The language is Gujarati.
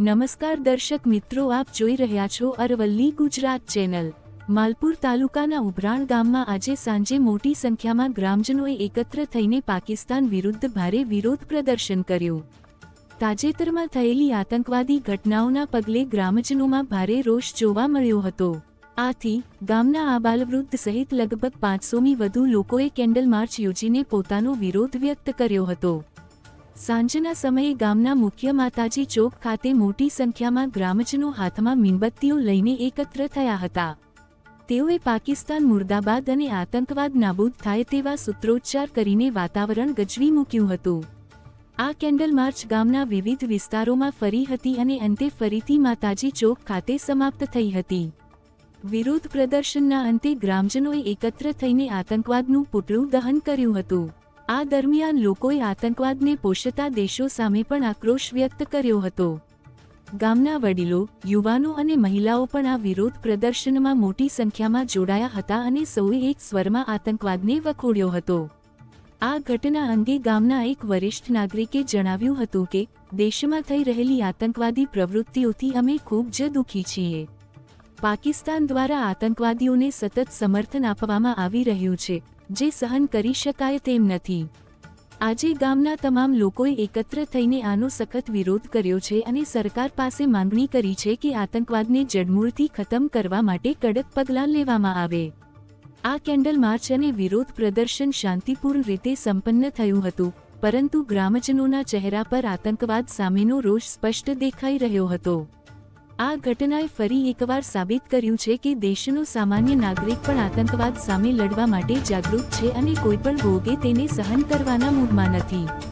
નમસ્કાર દર્શક મિત્રો, આપ જોઈ રહ્યા છો અરવલ્લી ગુજરાત ચેનલ. માલપુર તાલુકાના ઉભરાણ ગામમાં આજે સાંજે મોટી સંખ્યામાં ગ્રામજનોએ એકત્ર થઈને પાકિસ્તાન વિરુદ્ધ ભારે વિરોધ પ્રદર્શન કર્યું. તાજેતરમાં થયેલી આતંકવાદી ઘટનાઓના પગલે ગ્રામજનોમાં ભારે રોષ જોવા મળ્યો હતો. આથી, ગામના આબાલવૃદ્ધ સહિત લગભગ પાંચસોમી વધુ લોકોએ કેન્ડલ માર્ચ યોજીને પોતાનો વિરોધ વ્યક્ત કર્યો હતો. સાંજના સમયે ગામના મુખ્ય માતાજી ચોક ખાતે મોટી સંખ્યામાં ગ્રામજનો હાથમાં મીણબત્તીઓ લઈને એકત્ર થયા હતા. તેઓએ પાકિસ્તાન મુર્દાબાદ અને આતંકવાદ નાબૂદ થાય તેવા સૂત્રોચ્ચાર કરીને વાતાવરણ ગજવી મૂક્યું હતું. આ કેન્ડલ માર્ચ ગામના વિવિધ વિસ્તારોમાં ફરી હતી અને અંતે ફરીથી માતાજી ચોક ખાતે સમાપ્ત થઈ હતી. વિરોધ પ્રદર્શનના અંતે ગ્રામજનોએ એકત્ર થઈને આતંકવાદનું પુતળું દહન કર્યું હતું. આ દરમિયાન લોકોએ આતંકવાદને પોષતા દેશો સામે પણ આક્રોશ વ્યક્ત કર્યો હતો. ગામના વડીલો, યુવાનો અને મહિલાઓ પણ આ વિરોધ પ્રદર્શનમાં મોટી સંખ્યામાં જોડાયા હતા અને સૌએ એક સ્વરમાં આતંકવાદને વખોડ્યો હતો. આ ઘટના અંગે ગામના એક વરિષ્ઠ નાગરિકે જણાવ્યું હતું કે, દેશમાં થઈ રહેલી આતંકવાદી પ્રવૃત્તિઓથી અમે ખૂબ જ દુઃખી છીએ. પાકિસ્તાન દ્વારા આતંકવાદીઓને સતત સમર્થન આપવામાં આવી રહ્યું છે. જે સહન કરી શકાય તેમ નથી. આજે ગામના તમામ લોકોએ એકત્ર થઈને આનો સખત વિરોધ કર્યો છે અને સરકાર પાસે માંગણી કરી છે કે આતંકવાદને જડમૂળથી ખતમ કરવા માટે કડક પગલાં લેવામાં આવે. આ કેન્ડલ માર્ચ અને વિરોધ પ્રદર્શન શાંતિપૂર્ણ રીતે સંપન્ન થયું હતું, પરંતુ ગ્રામજનોના ચહેરા પર આતંકવાદ સામેનો રોષ સ્પષ્ટ દેખાઈ રહ્યો હતો. આ ઘટનાએ ફરી એકવાર સાબિત કર્યું છે કે દેશનો સામાન્ય નાગરિક પણ આતંકવાદ સામે લડવા માટે જાગૃત છે અને કોઈપણ ભોગે તેને સહન કરવાના મૂડમાં નથી.